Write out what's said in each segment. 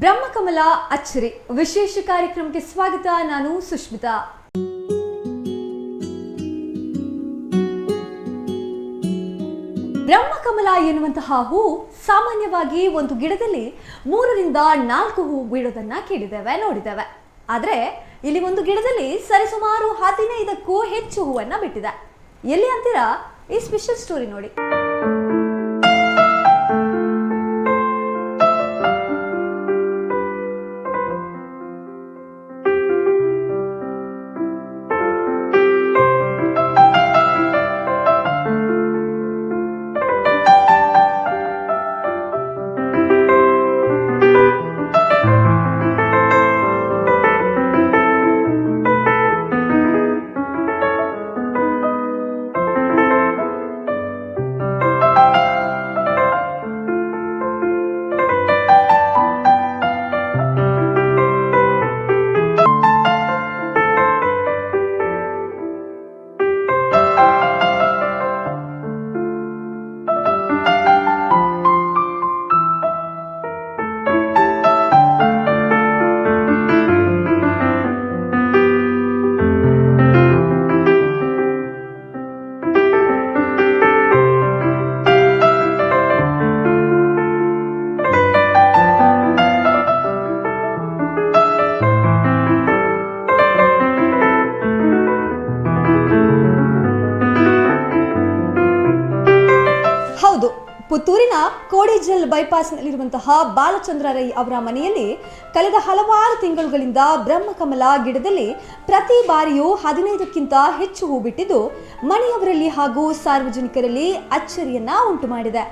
ಬ್ರಹ್ಮಕಮಲ ಅಚ್ಚರಿ ವಿಶೇಷ ಕಾರ್ಯಕ್ರಮಕ್ಕೆ ಸ್ವಾಗತ. ನಾನು ಸುಷ್ಮಿತಾ ಬ್ರಹ್ಮಕಮಲ ಎನ್ನುವಂತಹ ಹೂ ಸಾಮಾನ್ಯವಾಗಿ ಒಂದು ಗಿಡದಲ್ಲಿ ಮೂರರಿಂದ ನಾಲ್ಕು ಹೂ ಬಿಡೋದನ್ನ ಕೇಳಿದ್ದೇವೆ, ನೋಡಿದ್ದೇವೆ. ಆದ್ರೆ ಇಲ್ಲಿ ಒಂದು ಗಿಡದಲ್ಲಿ ಸರಿಸುಮಾರು ಹದಿನೈದಕ್ಕೂ ಹೆಚ್ಚು ಹೂವನ್ನ ಬಿಟ್ಟಿದೆ. ಎಲ್ಲಿ ಅಂತೀರಾ? ಈ ಸ್ಪೆಷಲ್ ಸ್ಟೋರಿ ನೋಡಿ. ಪುತ್ತೂರಿನ ಕೋಡಿಜಲ್ ಬೈಪಾಸ್ನಲ್ಲಿರುವಂತಹ ಬಾಲಚಂದ್ರ ರೈ ಅವರ ಮನೆಯಲ್ಲಿ ಕಳೆದ ಹಲವಾರು ತಿಂಗಳುಗಳಿಂದ ಬ್ರಹ್ಮಕಮಲ ಗಿಡದಲ್ಲಿ ಪ್ರತಿ ಬಾರಿಯೂ ಹದಿನೈದಕ್ಕಿಂತ ಹೆಚ್ಚು ಹೂ ಬಿಟ್ಟಿದ್ದು ಮನೆಯವರಲ್ಲಿ ಹಾಗೂ ಸಾರ್ವಜನಿಕರಲ್ಲಿ ಅಚ್ಚರಿಯನ್ನ ಉಂಟು ಮಾಡಿದೆ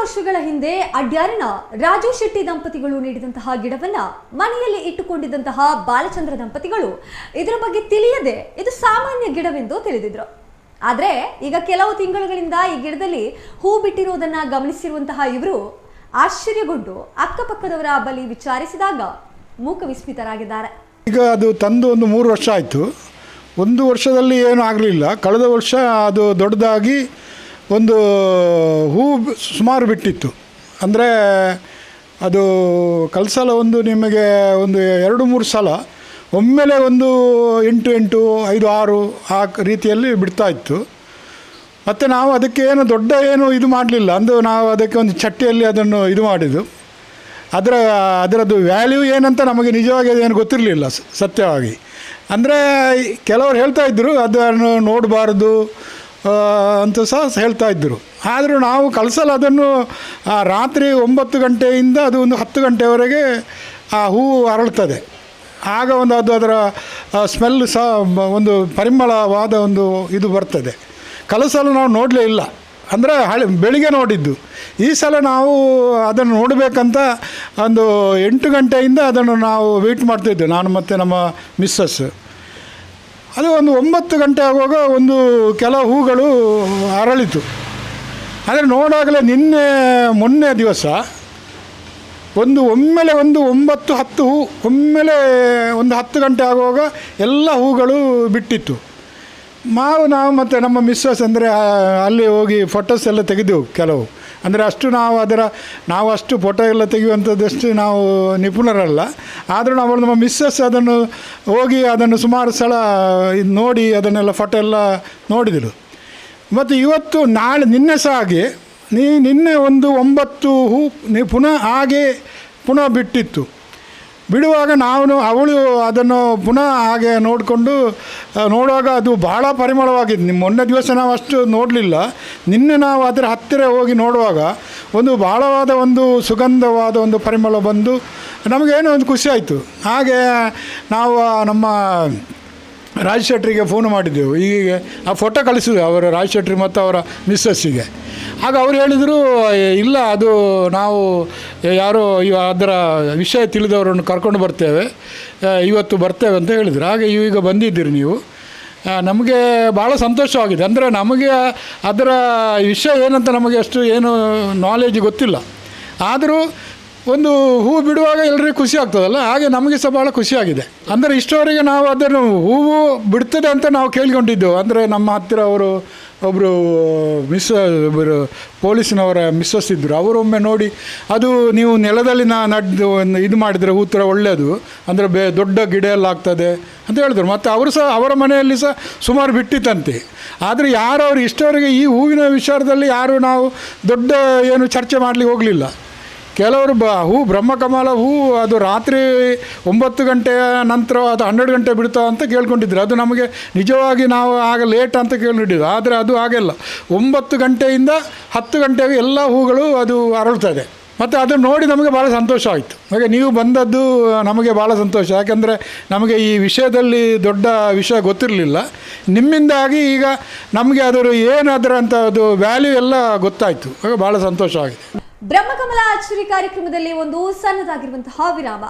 ವರ್ಷಗಳ ಹಿಂದೆ ಅಡ್ಯಾರಿನ ರಾಜು ಶೆಟ್ಟಿ ದಂಪತಿಗಳು ನೀಡಿದಂತಹ ಗಿಡವನ್ನ ಮನೆಯಲ್ಲಿ ಇಟ್ಟುಕೊಂಡಿದ್ದಂತಹ ಬಾಲಚಂದ್ರ ದಂಪತಿಗಳು. ಇದರ ಬಗ್ಗೆ ತಿಳಿಯದೆ ಇದು ಸಾಮಾನ್ಯ ಗಿಡವೆಂದು ತಿಳಿದಿದ್ರು. ಆದರೆ ಈಗ ಕೆಲವು ತಿಂಗಳುಗಳಿಂದ ಈ ಗಿಡದಲ್ಲಿ ಹೂ ಬಿಟ್ಟಿರುವುದನ್ನ ಗಮನಿಸಿರುವಂತಹ ಇವರು ಆಶ್ಚರ್ಯಗೊಂಡು ಅಕ್ಕಪಕ್ಕದವರ ಬಳಿ ವಿಚಾರಿಸಿದಾಗ ಮೂಕ ವಿಸ್ಮಿತರಾಗಿದ್ದಾರೆ. ಈಗ ಅದು ತಂದು ಒಂದು ಮೂರು ವರ್ಷ ಆಯಿತು. ಒಂದು ವರ್ಷದಲ್ಲಿ ಏನೂ ಆಗಲಿಲ್ಲ. ಕಳೆದ ವರ್ಷ ಅದು ದೊಡ್ಡದಾಗಿ ಒಂದು ಹೂ ಸುಮಾರು ಬಿಟ್ಟಿತ್ತು. ಅಂದರೆ ಅದು ಕಲ್ಸಲ ಒಂದು ನಿಮಗೆ ಒಂದು ಎರಡು ಮೂರು ಸಲ, ಒಮ್ಮೆಲೆ ಒಂದು ಎಂಟು ಎಂಟು, ಐದು ಆರು ಆ ರೀತಿಯಲ್ಲಿ ಬಿಡ್ತಾ ಇತ್ತು. ಮತ್ತು ನಾವು ಅದಕ್ಕೆ ಏನು ದೊಡ್ಡ ಏನು ಇದು ಮಾಡಲಿಲ್ಲ. ಅಂದು ನಾವು ಅದಕ್ಕೆ ಒಂದು ಚಟ್ಟಿಯಲ್ಲಿ ಅದನ್ನು ಇದು ಮಾಡಿದ್ದು. ಅದರ, ಅದರದ್ದು ವ್ಯಾಲ್ಯೂ ಏನಂತ ನಮಗೆ ನಿಜವಾಗಿ ಅದೇನು ಗೊತ್ತಿರಲಿಲ್ಲ ಸತ್ಯವಾಗಿ. ಅಂದರೆ ಕೆಲವರು ಹೇಳ್ತಾ ಇದ್ದರು ಅದನ್ನು ನೋಡಬಾರ್ದು ಅಂತ ಸಹ ಹೇಳ್ತಾ ಇದ್ದರು ಆದರೂ ನಾವು ಕಳಿಸಲು ಅದನ್ನು. ರಾತ್ರಿ ಒಂಬತ್ತು ಗಂಟೆಯಿಂದ ಅದು ಒಂದು ಹತ್ತು ಗಂಟೆವರೆಗೆ ಆ ಹೂವು ಅರಳ್ತದೆ. ಆಗ ಒಂದು ಅದು ಅದರ ಸ್ಮೆಲ್ ಸಹ ಒಂದು ಪರಿಮಳವಾದ ಒಂದು ಇದು ಬರ್ತದೆ. ಕಲಸಲು ನಾವು ನೋಡಲೇ ಇಲ್ಲ. ಅಂದರೆ ಹಳೆ, ಬೆಳಿಗ್ಗೆ ನೋಡಿದ್ದು. ಈ ಸಲ ನಾವು ಅದನ್ನು ನೋಡಬೇಕಂತ ಒಂದು ಎಂಟು ಗಂಟೆಯಿಂದ ಅದನ್ನು ನಾವು ವೆಯ್ಟ್ ಮಾಡ್ತಿದ್ದೆವು ನಾನು ಮತ್ತು ನಮ್ಮ ಮಿಸ್ಸಸ್ ಅದು ಒಂದು ಒಂಬತ್ತು ಗಂಟೆ ಆಗುವಾಗ ಒಂದು ಕೆಲವು ಹೂಗಳು ಅರಳಿತು. ಆದರೆ ನೋಡಾಗಲೇ ನಿನ್ನೆ ಮೊನ್ನೆ ದಿವಸ ಒಂದು ಒಮ್ಮೆಲೆ ಒಂದು ಒಂಬತ್ತು ಹತ್ತು ಹೂ, ಒಮ್ಮೆಲೆ ಒಂದು ಹತ್ತು ಗಂಟೆ ಆಗುವಾಗ ಎಲ್ಲ ಹೂಗಳು ಬಿಟ್ಟಿತ್ತು. ಮಾವು ನಾವು ಮತ್ತು ನಮ್ಮ ಮಿಸ್ಸಸ್ ಅಂದರೆ ಅಲ್ಲಿ ಹೋಗಿ ಫೋಟೋಸ್ ಎಲ್ಲ ತೆಗೆದೆವು ಕೆಲವು. ಅಂದರೆ ಅಷ್ಟು ನಾವು ಅದರ ನಾವು ಅಷ್ಟು ಫೋಟೋ ಎಲ್ಲ ತೆಗೆಯುವಂಥದ್ದಷ್ಟು ನಾವು ನಿಪುಣರಲ್ಲ. ಆದರೂ ನಾವು ನಮ್ಮ ಮಿಸ್ಸಸ್ ಅದನ್ನು ಹೋಗಿ ಅದನ್ನು ಸುಮಾರು ಸಲ ನೋಡಿ ಅದನ್ನೆಲ್ಲ ಫೋಟೋ ಎಲ್ಲ ನೋಡಿದರು ಮತ್ತು ಇವತ್ತು ನಾಳೆ ನಿನ್ನೆ ಸಹ ಹಾಗೆ, ನೀ ನಿನ್ನೆ ಒಂದು ಒಂಬತ್ತು ಹೂ, ನೀ ಪುನಃ ಹಾಗೆ ಪುನಃ ಬಿಟ್ಟಿತ್ತು. ಬಿಡುವಾಗ ನಾವು ಅವಳು ಅದನ್ನು ಪುನಃ ಹಾಗೆ ನೋಡಿಕೊಂಡು ನೋಡುವಾಗ ಅದು ಬಹಳ ಪರಿಮಳವಾಗಿದ್ದು ನಿಮ್ಮ ಮೊನ್ನೆ ದಿವಸ ನಾವು ಅಷ್ಟು ನೋಡಲಿಲ್ಲ. ನಿನ್ನೆ ನಾವು ಅದರ ಹತ್ತಿರ ಹೋಗಿ ನೋಡುವಾಗ ಒಂದು ಬಹಳವಾದ ಒಂದು ಸುಗಂಧವಾದ ಒಂದು ಪರಿಮಳ ಬಂದು ನಮಗೇನೋ ಒಂದು ಖುಷಿ ಆಯಿತು. ಹಾಗೆ ನಾವು ನಮ್ಮ ರಾಜ್ ಶೆಟ್ರಿಗೆ ಫೋನ್ ಮಾಡಿದ್ದೆವು. ಈಗ ಆ ಫೋಟೋ ಕಳಿಸಿದ್ವಿ ಅವರ ರಾಜ್ ಶೆಟ್ರಿ ಮತ್ತು ಅವರ ಮಿಸ್ಸಸ್ಸಿಗೆ ಆಗ ಅವ್ರು ಹೇಳಿದರು ಇಲ್ಲ, ಅದು ನಾವು ಯಾರೋ ಇವ ಅದರ ವಿಷಯ ತಿಳಿದವರನ್ನು ಕರ್ಕೊಂಡು ಬರ್ತೇವೆ. ಇವತ್ತು ಬರ್ತೇವೆ ಅಂತ ಹೇಳಿದ್ರು. ಹಾಗೆ ಈಗ ಬಂದಿದ್ದೀರಿ ನೀವು. ನಮಗೆ ಭಾಳ ಸಂತೋಷವಾಗಿದೆ. ಅಂದರೆ ನಮಗೆ ಅದರ ವಿಷಯ ಏನಂತ ನಮಗೆ ಅಷ್ಟು ಏನು ನಾಲೆಜ್ ಗೊತ್ತಿಲ್ಲ. ಆದರೂ ಒಂದು ಹೂ ಬಿಡುವಾಗ ಎಲ್ಲರಿಗೂ ಖುಷಿ ಆಗ್ತದಲ್ಲ? ಹಾಗೆ ನಮಗೆ ಸಹ ಭಾಳ ಖುಷಿಯಾಗಿದೆ ಅಂದರೆ ಇಷ್ಟವರೆಗೆ ನಾವು ಅದನ್ನು ಹೂವು ಬಿಡ್ತದೆ ಅಂತ ನಾವು ಕೇಳಿಕೊಂಡಿದ್ದೆವು ಅಂದರೆ ನಮ್ಮ ಹತ್ತಿರ ಅವರು ಒಬ್ಬರು ಮಿಸ್ ಒಬ್ಬರು ಪೊಲೀಸಿನವರ ಮಿಸ್ಸಸ್ ಇದ್ದರು ಅವರೊಮ್ಮೆ ನೋಡಿ, ಅದು ನೀವು ನೆಲದಲ್ಲಿ ನಾ ನಡೆದು, ಇದು ಮಾಡಿದರೆ ಹೂತರ ಒಳ್ಳೆಯದು. ಅಂದರೆ ಬೇ, ದೊಡ್ಡ ಗಿಡ ಎಲ್ಲ ಆಗ್ತದೆ ಅಂತ ಹೇಳಿದ್ರು. ಮತ್ತು ಅವರು ಸಹ ಅವರ ಮನೆಯಲ್ಲಿ ಸಹ ಸುಮಾರು ಬಿಟ್ಟಿತ್ತಂತೆ. ಆದರೆ ಯಾರು ಅವರು ಇಷ್ಟವರೆಗೆ ಈ ಹೂವಿನ ವಿಚಾರದಲ್ಲಿ ಯಾರು ನಾವು ದೊಡ್ಡ ಏನು ಚರ್ಚೆ ಮಾಡಲಿಕ್ಕೆ ಹೋಗಲಿಲ್ಲ. ಕೆಲವರು ಬ ಹೂ, ಬ್ರಹ್ಮಕಮಲ, ಹೂ, ಅದು ರಾತ್ರಿ ಒಂಬತ್ತು ಗಂಟೆಯ ನಂತರ ಅದು ಹನ್ನೆರಡು ಗಂಟೆ ಬಿಡ್ತಾ ಅಂತ ಕೇಳ್ಕೊಂಡಿದ್ರು. ಅದು ನಮಗೆ ನಿಜವಾಗಿ ನಾವು ಆಗ ಲೇಟ್ ಅಂತ ಕೇಳಿಟ್ಟಿದ್ದು ಆದರೆ ಅದು ಆಗಲ್ಲ ಒಂಬತ್ತು ಗಂಟೆಯಿಂದ ಹತ್ತು ಗಂಟೆಗೆ ಎಲ್ಲ ಹೂಗಳು ಅದು ಅರಳ್ತದೆ ಮತ್ತು ಅದು ನೋಡಿ ನಮಗೆ ಭಾಳ ಸಂತೋಷ ಆಯಿತು. ಹಾಗೆ ನೀವು ಬಂದದ್ದು ನಮಗೆ ಭಾಳ ಸಂತೋಷ. ಯಾಕೆಂದರೆ ನಮಗೆ ಈ ವಿಷಯದಲ್ಲಿ ದೊಡ್ಡ ವಿಷಯ ಗೊತ್ತಿರಲಿಲ್ಲ. ನಿಮ್ಮಿಂದಾಗಿ ಈಗ ನಮಗೆ ಅದರ ಏನಾದರೂ ಅಂತ ಅದು ವ್ಯಾಲ್ಯೂ ಎಲ್ಲ ಗೊತ್ತಾಯಿತು. ಹಾಗೆ ಭಾಳ ಸಂತೋಷ ಆಗಿದೆ. ಬ್ರಹ್ಮಕಮಲ ಆಚರಿ ಕಾರ್ಯಕ್ರಮದಲ್ಲಿ ಒಂದು ಸಣ್ಣದಾಗಿರುವಂತಹ ವಿರಾಮ.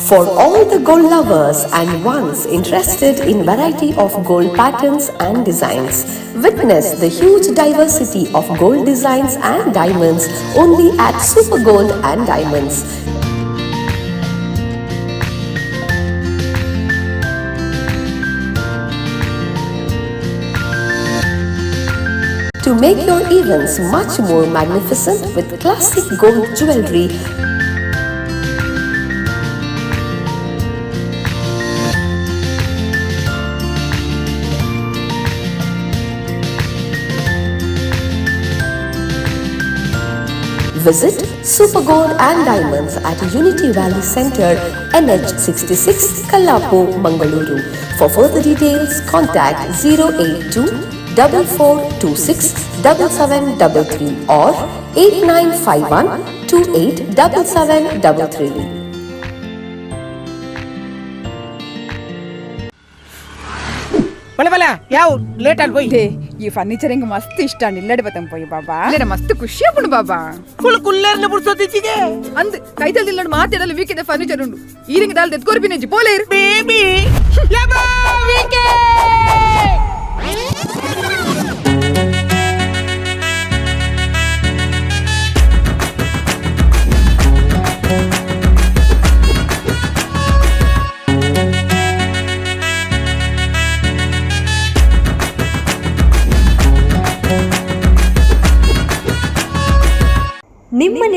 For all the gold lovers and ones interested in variety of gold patterns and designs, witness the huge diversity of gold designs and diamonds only at Super Gold and Diamonds. To make your events much more magnificent with classic gold jewelry Visit Super Gold and Diamonds at Unity Valley Center, NH66, Kallapu, Mangaluru. For further details, contact 082 4426 7733 or 8951 287733. ಬಲ ಯಾವ late ಅಲ್ಲಿ ಹೋಯ್ತೆ ಈ furniture ಹಿಂಗೆ ಮಸ್ತ್ ಇಷ್ಟ ನಿಲ್ಲಡಿ ಬತ್ತಂಗ್ ಪೋಯ್ ಬಾಬಾ ಇಲ್ಲ ಮಸ್ತ್ ಖುಷಿ ಆಗ್ಬಿಡು ಬಾಬಾ ಫುಲ್ ಕುಲ್ಲೇರ್ನ ಬಿಡ್ಸೋದಿಚ್ಚಿಗೆ ಅಂದ್ ಕೈದಲ್ಲಿ ಇಲ್ಲ ಮಾತಾಡಲು ವೀಕೆದ ಫರ್ನಿಚರ್ ಉಂಡು ಈರಿಂಗ್ ದಾಲ್ ದೆತ್ಕೋರ್ ಬಿನೆಜ್ಜಿ ಪೋಲೇರ್ ಬೇಬಿ ಯಬಾ ವೀಕೆ thank you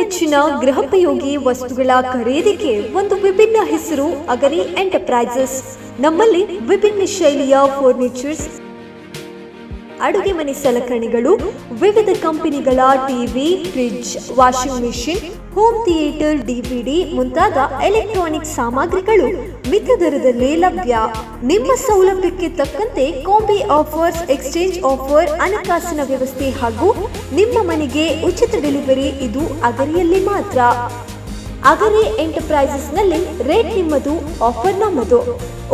ನೆಚ್ಚಿನ ಗೃಹೋಪಯೋಗಿ ವಸ್ತುಗಳ ಖರೀದಿಗೆ ಒಂದು ವಿಭಿನ್ನ ಹೆಸರು ಅಗರಿ ಎಂಟರ್ಪ್ರೈಸಸ್. ನಮ್ಮಲ್ಲಿ ವಿಭಿನ್ನ ಶೈಲಿಯ ಫರ್ನಿಚರ್ಸ್, ಅಡುಗೆ ಮನೆ ಸಲಕರಣೆಗಳು, ವಿವಿಧ ಕಂಪನಿಗಳ TV, fridge, washing machine home theatre DVD ಮುಂತಾದ ಎಲೆಕ್ಟ್ರಾನಿಕ್ ಸಾಮಗ್ರಿಗಳು ಮಿತ ದರದಲ್ಲಿ ಲಭ್ಯ. ನಿಮ್ಮ ಸೌಲಭ್ಯಕ್ಕೆ ತಕ್ಕಂತೆ ಕಾಂಬಿ ಆಫರ್ಸ್, ಎಕ್ಸ್ಚೇಂಜ್ ಆಫರ್, ಹಣಕಾಸಿನ ವ್ಯವಸ್ಥೆ ಹಾಗೂ ನಿಮ್ಮ ಮನೆಗೆ ಉಚಿತ ಡೆಲಿವರಿ ಇದು ಅಗರಿಯಲ್ಲಿ ಮಾತ್ರ. ಅಗರಿ ಎಂಟರ್ಪ್ರೈಸಸ್ನಲ್ಲಿ ರೇಟ್ ನಿಮ್ಮದು, ಆಫರ್ ನಮ್ಮದು.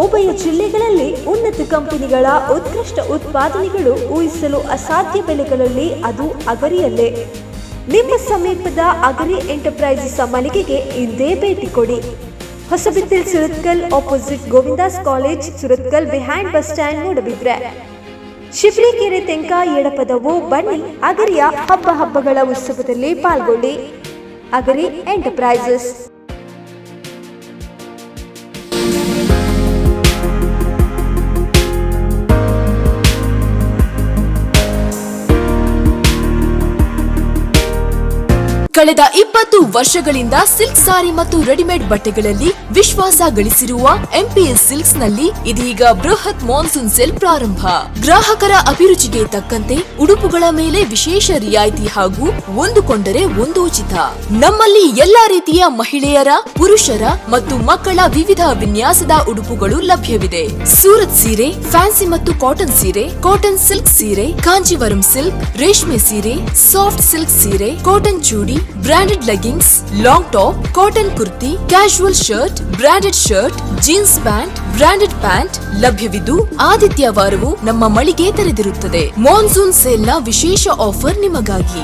ಉಭಯ ಜಿಲ್ಲೆಗಳಲ್ಲಿ ಉನ್ನತ ಕಂಪನಿಗಳ ಉತ್ಕೃಷ್ಟ ಉತ್ಪಾದನೆಗಳು ಊಹಿಸಲು ಅಸಾಧ್ಯ ಬೆಲೆಗಳಲ್ಲಿ ಅದು ಅಗರಿಯಲ್ಲೇ. ನಿಮ್ಮ ಸಮೀಪದ ಅಗರಿ ಎಂಟರ್ಪ್ರೈಸಸ್ ಮಳಿಗೆಗೆ ಇಂದೇ ಭೇಟಿ ಕೊಡಿ. Hosabettu Surathkal opposite Govindas college Surathkal behind bus stand Moodbidri Shibrikere Thenka Edapadavu ಬನ್ನಿ ಅಗರಿಯ ಹಬ್ಬ ಹಬ್ಬಗಳ ಉತ್ಸವದಲ್ಲಿ ಪಾಲ್ಗೊಳ್ಳಿ. ಅಗರಿ ಎಂಟರ್ಪ್ರೈಸಸ್. ಕಳೆದ ಇಪ್ಪತ್ತು ವರ್ಷಗಳಿಂದ ಸಿಲ್ಕ್ ಸಾರಿ ಮತ್ತು ರೆಡಿಮೇಡ್ ಬಟ್ಟೆಗಳಲ್ಲಿ ವಿಶ್ವಾಸ ಗಳಿಸಿರುವ ಎಂಪಿಎಸ್ ಸಿಲ್ಕ್ಸ್ನಲ್ಲಿ ಇದೀಗ ಬೃಹತ್ ಮಾನ್ಸೂನ್ ಸೇಲ್ ಪ್ರಾರಂಭ. ಗ್ರಾಹಕರ ಅಭಿರುಚಿಗೆ ತಕ್ಕಂತೆ ಉಡುಪುಗಳ ಮೇಲೆ ವಿಶೇಷ ರಿಯಾಯಿತಿ ಹಾಗೂ ಒಂದು ಕೊಂಡರೆ ಒಂದು ಉಚಿತ. ನಮ್ಮಲ್ಲಿ ಎಲ್ಲಾ ರೀತಿಯ ಮಹಿಳೆಯರ, ಪುರುಷರ ಮತ್ತು ಮಕ್ಕಳ ವಿವಿಧ ವಿನ್ಯಾಸದ ಉಡುಪುಗಳು ಲಭ್ಯವಿದೆ. ಸೂರತ್ ಸೀರೆ, ಫ್ಯಾನ್ಸಿ ಮತ್ತು ಕಾಟನ್ ಸೀರೆ, ಕಾಟನ್ ಸಿಲ್ಕ್ ಸೀರೆ ಕಾಂಜಿವರಂ ಸಿಲ್ಕ್, ರೇಷ್ಮೆ ಸೀರೆ, ಸಾಫ್ಟ್ ಸಿಲ್ಕ್ ಸೀರೆ, cotton chudi branded leggings long top cotton kurti casual shirt branded shirt jeans pant branded pant ಲಭ್ಯವಿದ್ದು ಆದಿತ್ಯವಾರವೂ ನಮ್ಮ ಮಳಿಗೆ ತೆರೆದಿರುತ್ತದೆ. ಮಾನ್ಸೂನ್ ಸೇಲ್ನ ವಿಶೇಷ ಆಫರ್ ನಿಮಗಾಗಿ.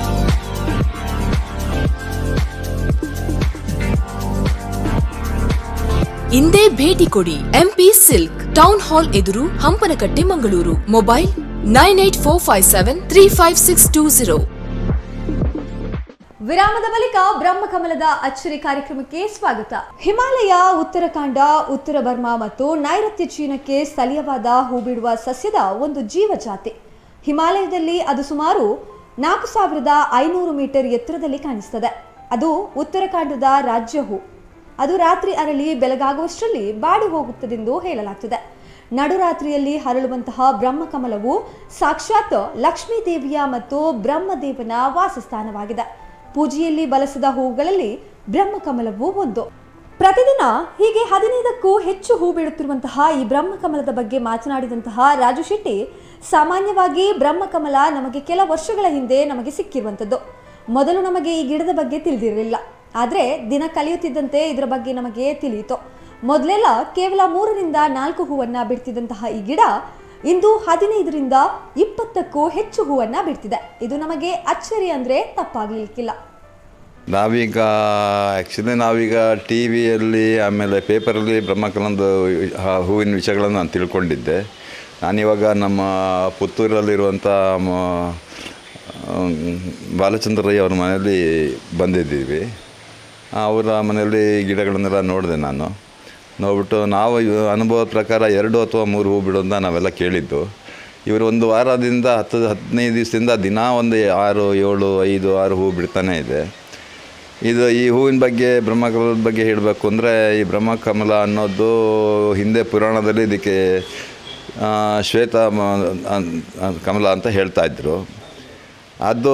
ಇಂದೇ ಭೇಟಿ ಕೊಡಿ. ಎಂಪಿ ಸಿಲ್ಕ್ ಟೌನ್ ಹಾಲ್ ಎದುರು Hampankatta, Mangaluru. Mobile nine eight four five seven three five six two zero ವಿರಾಮದ ಬಳಿಕ ಬ್ರಹ್ಮಕಮಲದ ಅಚ್ಚರಿ ಕಾರ್ಯಕ್ರಮಕ್ಕೆ ಸ್ವಾಗತ. ಹಿಮಾಲಯ ಉತ್ತರಾಖಂಡ ಉತ್ತರ ಬರ್ಮಾ ಮತ್ತು ನೈಋತ್ಯ ಚೀನಕ್ಕೆ ಸ್ಥಳೀಯವಾದ ಹೂ ಬಿಡುವ ಸಸ್ಯದ ಒಂದು ಜೀವಜಾತಿ. ಹಿಮಾಲಯದಲ್ಲಿ ಅದು ಸುಮಾರು ನಾಲ್ಕು ಸಾವಿರದ ಐನೂರು ಮೀಟರ್ ಎತ್ತರದಲ್ಲಿ ಕಾಣಿಸ್ತದೆ. ಅದು ಉತ್ತರಾಖಂಡದ ರಾಜ್ಯ ಹೂ. ಅದು ರಾತ್ರಿ ಅರಳಿ ಬೆಳಗಾಗುವಷ್ಟರಲ್ಲಿ ಬಾಡಿ ಹೋಗುತ್ತದೆಂದು ಹೇಳಲಾಗುತ್ತದೆ ನಡುರಾತ್ರಿಯಲ್ಲಿ ಹರಳುವಂತಹ ಬ್ರಹ್ಮಕಮಲವು ಸಾಕ್ಷಾತ್ ಲಕ್ಷ್ಮೀ ದೇವಿಯ ಮತ್ತು ಬ್ರಹ್ಮದೇವನ ವಾಸಸ್ಥಾನವಾಗಿದೆ. ಪೂಜೆಯಲ್ಲಿ ಬಳಸಿದ ಹೂವುಗಳಲ್ಲಿ ಬ್ರಹ್ಮಕಮಲವೂ ಒಂದು. ಪ್ರತಿದಿನ ಹೀಗೆ ಹದಿನೈದಕ್ಕೂ ಹೆಚ್ಚು ಹೂ ಬಿಡುತ್ತಿರುವಂತಹ ಈ ಬ್ರಹ್ಮಕಮಲದ ಬಗ್ಗೆ ಮಾತನಾಡಿದಂತಹ ರಾಜು ಶೆಟ್ಟಿ, ಸಾಮಾನ್ಯವಾಗಿ ಬ್ರಹ್ಮಕಮಲ ನಮಗೆ ಕೆಲ ವರ್ಷಗಳ ಹಿಂದೆ ನಮಗೆ ಸಿಕ್ಕಿರುವಂಥದ್ದು. ಮೊದಲು ನಮಗೆ ಈ ಗಿಡದ ಬಗ್ಗೆ ತಿಳಿದಿರಲಿಲ್ಲ. ಆದರೆ ದಿನ ಕಲಿಯುತ್ತಿದ್ದಂತೆ ಇದರ ಬಗ್ಗೆ ನಮಗೆ ತಿಳಿಯಿತು. ಮೊದಲೆಲ್ಲ ಕೇವಲ ಮೂರರಿಂದ ನಾಲ್ಕು ಹೂವನ್ನ ಬಿಡ್ತಿದ್ದಂತಹ ಈ ಗಿಡ ಇಂದು ಹದಿನೈದರಿಂದ ಇಪ್ಪತ್ತಕ್ಕೂ ಹೆಚ್ಚು ಹೂವನ್ನ ಬಿಡ್ತಿದೆ. ಇದು ನಮಗೆ ಅಚ್ಚರಿ ಅಂದ್ರೆ ತಪ್ಪಾಗ್ಲಿಕ್ಕಿಲ್ಲ. ನಾವೀಗ ಆ್ಯಕ್ಚುಲಿ ನಾವೀಗ ಟಿ ವಿಯಲ್ಲಿ ಆಮೇಲೆ ಪೇಪರಲ್ಲಿ ಬ್ರಹ್ಮಕಲಂದು ಹೂವಿನ ವಿಷಯಗಳನ್ನು ನಾನು ತಿಳ್ಕೊಂಡಿದ್ದೆ. ನಾನಿವಾಗ ನಮ್ಮ ಪುತ್ತೂರಲ್ಲಿರುವಂಥ ಬಾಲಚಂದ್ರಯ್ಯ ಅವ್ರ ಮನೆಯಲ್ಲಿ ಬಂದಿದ್ದೀವಿ. ಅವರ ಮನೆಯಲ್ಲಿ ಗಿಡಗಳನ್ನೆಲ್ಲ ನೋಡಿದೆ ನಾನು. ನೋಡ್ಬಿಟ್ಟು ನಾವು ಅನುಭವದ ಪ್ರಕಾರ ಎರಡು ಅಥವಾ ಮೂರು ಹೂ ಬಿಡೋದನ್ನ ನಾವೆಲ್ಲ ಕೇಳಿದ್ದು. ಇವರು ಒಂದು ವಾರದಿಂದ ಹತ್ತು, ಹದಿನೈದು ದಿವಸದಿಂದ ದಿನ ಒಂದು ಆರು, ಏಳು, ಐದು, ಆರು ಹೂ ಬಿಡ್ತಾನೆ ಇದೆ. ಇದು ಈ ಹೂವಿನ ಬಗ್ಗೆ, ಬ್ರಹ್ಮಕಮಲದ ಬಗ್ಗೆ ಹೇಳಬೇಕು ಅಂದರೆ, ಈ ಬ್ರಹ್ಮಕಮಲ ಅನ್ನೋದು ಹಿಂದೆ ಪುರಾಣದಲ್ಲಿ ಇದಕ್ಕೆ ಶ್ವೇತ ಕಮಲ ಅಂತ ಹೇಳ್ತಾ ಇದ್ರು. ಅದು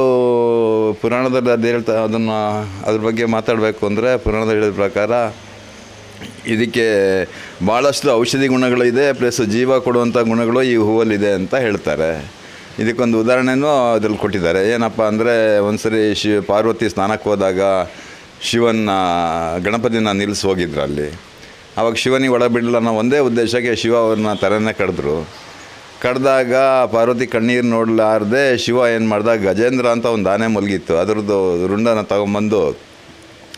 ಪುರಾಣದಲ್ಲಿ ಅದು ಹೇಳ್ತಾ, ಅದನ್ನು ಅದ್ರ ಬಗ್ಗೆ ಮಾತಾಡಬೇಕು ಅಂದರೆ ಪುರಾಣದಲ್ಲಿ ಹೇಳಿದ ಪ್ರಕಾರ ಇದಕ್ಕೆ ಭಾಳಷ್ಟು ಔಷಧಿ ಗುಣಗಳಿದೆ ಪ್ಲಸ್ ಜೀವ ಕೊಡುವಂಥ ಗುಣಗಳು ಈ ಹೂವಲ್ಲಿದೆ ಅಂತ ಹೇಳ್ತಾರೆ. ಇದಕ್ಕೊಂದು ಉದಾಹರಣೆನೂ ಅದ್ರಲ್ಲಿ ಕೊಟ್ಟಿದ್ದಾರೆ. ಏನಪ್ಪ ಅಂದರೆ ಒಂದ್ಸರಿ ಶಿವ ಪಾರ್ವತಿ ಸ್ನಾನಕ್ಕೆ ಹೋದಾಗ ಶಿವನ ಗಣಪತಿನ ನಿಲ್ಲಿಸಿ ಹೋಗಿದ್ರು ಅಲ್ಲಿ ಅವಾಗ ಶಿವನಿಗೆ ಒಳ ಬಿಡಲ್ಲ ಅನ್ನೋ ಒಂದೇ ಉದ್ದೇಶಕ್ಕೆ ಶಿವ ಅವ್ರನ್ನ ತಲೆನೇ ಕಡಿದ್ರು. ಕಡ್ದಾಗ ಪಾರ್ವತಿ ಕಣ್ಣೀರು ನೋಡಲಾರ್ದೆ ಶಿವ ಏನು ಮಾಡ್ದ ಗಜೇಂದ್ರ ಅಂತ ಒಂದು ಆನೆ ಮಲಗಿತ್ತು. ಅದರದ್ದು ರುಂಡನ ತಗೊಂಬಂದು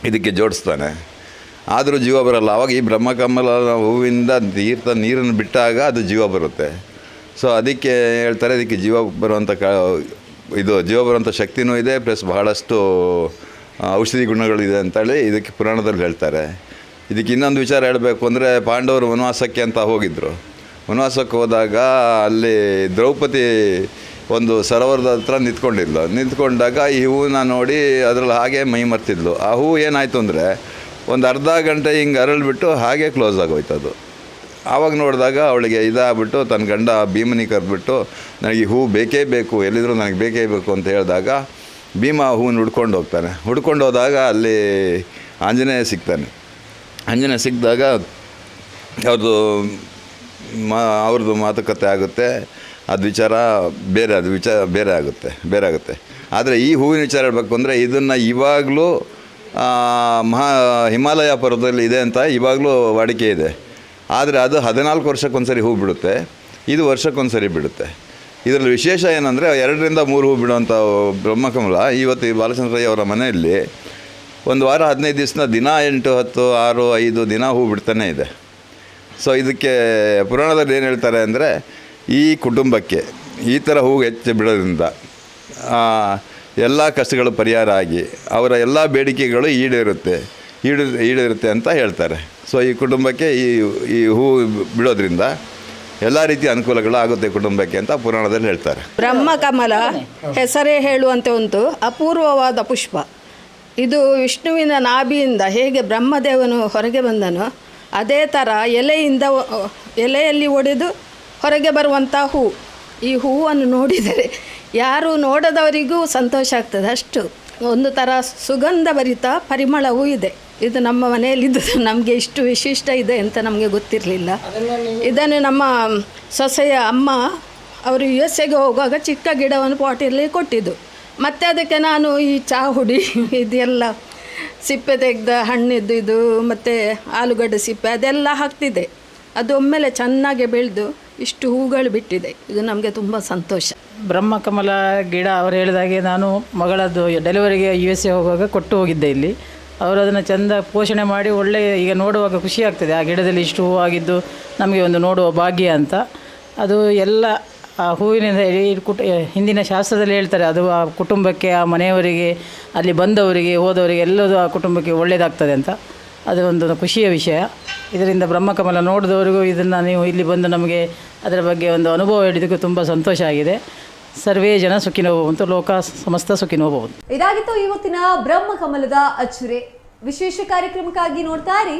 ಇದಕ್ಕೆ ಜೋಡಿಸ್ತಾನೆ. ಆದರೂ ಜೀವ ಬರಲ್ಲ. ಅವಾಗ ಈ ಬ್ರಹ್ಮಕಮಲ ಹೂವಿಂದ ತೀರ್ಥ ನೀರನ್ನು ಬಿಟ್ಟಾಗ ಅದು ಜೀವ ಬರುತ್ತೆ. ಸೊ ಅದಕ್ಕೆ ಹೇಳ್ತಾರೆ, ಅದಕ್ಕೆ ಜೀವ ಬರುವಂಥ ಕ, ಇದು ಜೀವ ಬರುವಂಥ ಶಕ್ತಿನೂ ಇದೆ, ಪ್ಲಸ್ ಬಹಳಷ್ಟು ಔಷಧಿ ಗುಣಗಳಿದೆ ಅಂತೇಳಿ ಇದಕ್ಕೆ ಪುರಾಣದಲ್ಲಿ ಹೇಳ್ತಾರೆ. ಇದಕ್ಕೆ ಇನ್ನೊಂದು ವಿಚಾರ ಹೇಳಬೇಕು ಅಂದರೆ, ಪಾಂಡವರು ವನವಾಸಕ್ಕೆ ಅಂತ ಹೋಗಿದ್ದರು ವನವಾಸಕ್ಕೆ ಹೋದಾಗ ಅಲ್ಲಿ ದ್ರೌಪದಿ ಒಂದು ಸರೋವರದ ಹತ್ರ ನಿಂತ್ಕೊಂಡಿದ್ಲು. ನಿಂತ್ಕೊಂಡಾಗ ಈ ಹೂವನ್ನ ನೋಡಿ ಅದರಲ್ಲಿ ಹಾಗೆ ಮೈ ಮರ್ತಿದ್ಲು. ಆ ಹೂವು ಏನಾಯಿತು ಅಂದರೆ, ಒಂದು ಅರ್ಧ ಗಂಟೆ ಹಿಂಗೆ ಅರಳಿಬಿಟ್ಟು ಹಾಗೆ ಕ್ಲೋಸ್ ಆಗೋಯ್ತು ಅದು ಆವಾಗ ನೋಡಿದಾಗ ಅವಳಿಗೆ ಇದಾಗ್ಬಿಟ್ಟು ತನ್ನ ಗಂಡ ಭೀಮನಿ ಕರೆದ್ಬಿಟ್ಟು, ನನಗೆ ಈ ಹೂವು ಬೇಕೇ ಬೇಕು, ಎಲ್ಲಿದ್ರೂ ನನಗೆ ಬೇಕೇ ಬೇಕು ಅಂತ ಹೇಳಿದಾಗ ಭೀಮ ಹೂವನ್ನ ಹುಡ್ಕೊಂಡು ಹೋಗ್ತಾನೆ. ಹುಡ್ಕೊಂಡು ಹೋದಾಗ ಅಲ್ಲಿ ಆಂಜನೇಯ ಸಿಗ್ತಾನೆ. ಆಂಜನೇಯ ಸಿಕ್ಕಿದಾಗ ಅವ್ರದ್ದು ಮಾ, ಅವ್ರದ್ದು ಮಾತುಕತೆ ಆಗುತ್ತೆ. ಅದು ವಿಚಾರ ಬೇರೆ, ಅದು ವಿಚಾರ ಬೇರೆ ಆಗುತ್ತೆ ಬೇರೆ ಆಗುತ್ತೆ. ಆದರೆ ಈ ಹೂವಿನ ವಿಚಾರ ಹೇಳಬೇಕು ಅಂದರೆ ಇದನ್ನು ಇವಾಗಲೂ ಮಹಾ ಹಿಮಾಲಯ ಪರ್ವತದಲ್ಲಿ ಇದೆ ಅಂತ ಇವಾಗಲೂ ವಾಡಿಕೆ ಇದೆ. ಆದರೆ ಅದು ಹದಿನಾಲ್ಕು ವರ್ಷಕ್ಕೊಂದ್ಸರಿ ಹೂ ಬಿಡುತ್ತೆ. ಇದು ವರ್ಷಕ್ಕೊಂದ್ಸರಿ ಬಿಡುತ್ತೆ. ಇದರಲ್ಲಿ ವಿಶೇಷ ಏನಂದರೆ ಎರಡರಿಂದ ಮೂರು ಹೂ ಬಿಡುವಂಥ ಬ್ರಹ್ಮಕಮಲ ಇವತ್ತು ಈ ಬಾಲಚಂದ್ರಯ್ಯ ಅವರ ಮನೆಯಲ್ಲಿ ಒಂದು ವಾರ ಹದಿನೈದು ದಿವಸನ ದಿನ ಎಂಟು, ಹತ್ತು, ಆರು, ಐದು ದಿನ ಹೂ ಬಿಡ್ತಾನೆ ಇದೆ. ಸೊ ಇದಕ್ಕೆ ಪುರಾಣದಲ್ಲಿ ಏನು ಹೇಳ್ತಾರೆ ಅಂದರೆ ಈ ಕುಟುಂಬಕ್ಕೆ ಈ ಥರ ಹೂ ಹೆಚ್ಚು ಬಿಡೋದ್ರಿಂದ ಎಲ್ಲ ಕಷ್ಟಗಳು ಪರಿಹಾರ ಆಗಿ ಅವರ ಎಲ್ಲ ಬೇಡಿಕೆಗಳು ಈಡೇರುತ್ತೆ, ಈಡು, ಈಡೇರುತ್ತೆ ಅಂತ ಹೇಳ್ತಾರೆ. ಸೊ ಈ ಕುಟುಂಬಕ್ಕೆ ಈ ಈ ಹೂ ಬಿಡೋದ್ರಿಂದ ಎಲ್ಲ ರೀತಿಯ ಅನುಕೂಲಗಳು ಆಗುತ್ತೆ ಕುಟುಂಬಕ್ಕೆ ಅಂತ ಪುರಾಣದಲ್ಲಿ ಹೇಳ್ತಾರೆ. ಬ್ರಹ್ಮ ಕಮಲ ಹೆಸರೇ ಹೇಳುವಂತೆ ಒಂದು ಅಪೂರ್ವವಾದ ಪುಷ್ಪ. ಇದು ವಿಷ್ಣುವಿನ ನಾಭಿಯಿಂದ ಹೇಗೆ ಬ್ರಹ್ಮದೇವನು ಹೊರಗೆ ಬಂದನೋ, ಅದೇ ಥರ ಎಲೆಯಿಂದ ಎಲೆಯಲ್ಲಿ ಒಡೆದು ಹೊರಗೆ ಬರುವಂಥ ಹೂ. ಈ ಹೂವನ್ನು ನೋಡಿದರೆ ಯಾರು ನೋಡದವರಿಗೂ ಸಂತೋಷ ಆಗ್ತದೆ ಅಷ್ಟು. ಒಂದು ಥರ ಸುಗಂಧಭರಿತ ಪರಿಮಳವೂ ಇದೆ. ಇದು ನಮ್ಮ ಮನೆಯಲ್ಲಿದ್ದು ನಮಗೆ ಇಷ್ಟು ವಿಶಿಷ್ಟ ಇದೆ ಅಂತ ನಮಗೆ ಗೊತ್ತಿರಲಿಲ್ಲ. ಇದನ್ನು ನಮ್ಮ ಸೊಸೆಯ ಅಮ್ಮ ಅವರು ಯು ಎಸ್ ಎಗೆ ಹೋಗುವಾಗ ಚಿಕ್ಕ ಗಿಡವನ್ನು ಪಾಟಿಯಲ್ಲಿ ಕೊಟ್ಟಿದ್ದು. ಮತ್ತು ಅದಕ್ಕೆ ನಾನು ಈ ಚಹಾ ಹುಡಿ, ಇದೆಲ್ಲ ಸಿಪ್ಪೆ ತೆಗೆದ ಹಣ್ಣಿದ್ದು ಇದು, ಮತ್ತು ಆಲೂಗಡ್ಡೆ ಸಿಪ್ಪೆ ಅದೆಲ್ಲ ಹಾಕ್ತಿದ್ದೆ. ಅದು ಒಮ್ಮೆಲೆ ಚೆನ್ನಾಗಿ ಬೆಳೆದು ಇಷ್ಟು ಹೂಗಳು ಬಿಟ್ಟಿದೆ. ಇದು ನಮಗೆ ತುಂಬ ಸಂತೋಷ. ಬ್ರಹ್ಮಕಮಲ ಗಿಡ ಅವರು ಹೇಳಿದಾಗೆ ನಾನು ಮಗಳದ್ದು ಡೆಲಿವರಿಗೆ ಯು ಎಸ್ ಎ ಹೋಗುವಾಗ ಕೊಟ್ಟು ಹೋಗಿದ್ದೆ ಇಲ್ಲಿ. ಅವರು ಅದನ್ನು ಚೆಂದ ಪೋಷಣೆ ಮಾಡಿ ಒಳ್ಳೆ ಈಗ ನೋಡುವಾಗ ಖುಷಿ ಆಗ್ತದೆ. ಆ ಗಿಡದಲ್ಲಿ ಇಷ್ಟು ಹೂವಾಗಿದ್ದು ನಮಗೆ ಒಂದು ನೋಡುವ ಭಾಗ್ಯ ಅಂತ. ಅದು ಎಲ್ಲ ಆ ಹೂವಿನಿಂದ ಕುಟ ಹಿಂದಿನ ಶಾಸ್ತ್ರದಲ್ಲಿ ಹೇಳ್ತಾರೆ, ಅದು ಆ ಕುಟುಂಬಕ್ಕೆ, ಆ ಮನೆಯವರಿಗೆ, ಅಲ್ಲಿ ಬಂದವರಿಗೆ, ಹೋದವರಿಗೆ ಎಲ್ಲದೂ ಆ ಕುಟುಂಬಕ್ಕೆ ಒಳ್ಳೆಯದಾಗ್ತದೆ ಅಂತ. ಅದು ಒಂದು ಖುಷಿಯ ವಿಷಯ. ಇದರಿಂದ ಬ್ರಹ್ಮಕಮಲ ನೋಡಿದವರಿಗೂ ಇದನ್ನು ನೀವು ಇಲ್ಲಿ ಬಂದು ನಮಗೆ ಅದರ ಬಗ್ಗೆ ಒಂದು ಅನುಭವ ಹೇಳಿದ್ದಕ್ಕೂ ತುಂಬ ಸಂತೋಷ ಆಗಿದೆ. ಸರ್ವೇ ಜನ ಸುಖಿನೋ ಲೋಕ ಸಮಸ್ತ ಸುಖಿನೋ ಭವಂತು ಇದಾಗಿತ್ತು ಇವತ್ತಿನ ಬ್ರಹ್ಮ ಕಮಲದ ಅಚ್ಚುರೆ. ವಿಶೇಷ ಕಾರ್ಯಕ್ರಮಕ್ಕಾಗಿ ನೋಡ್ತಾ ಇರಿ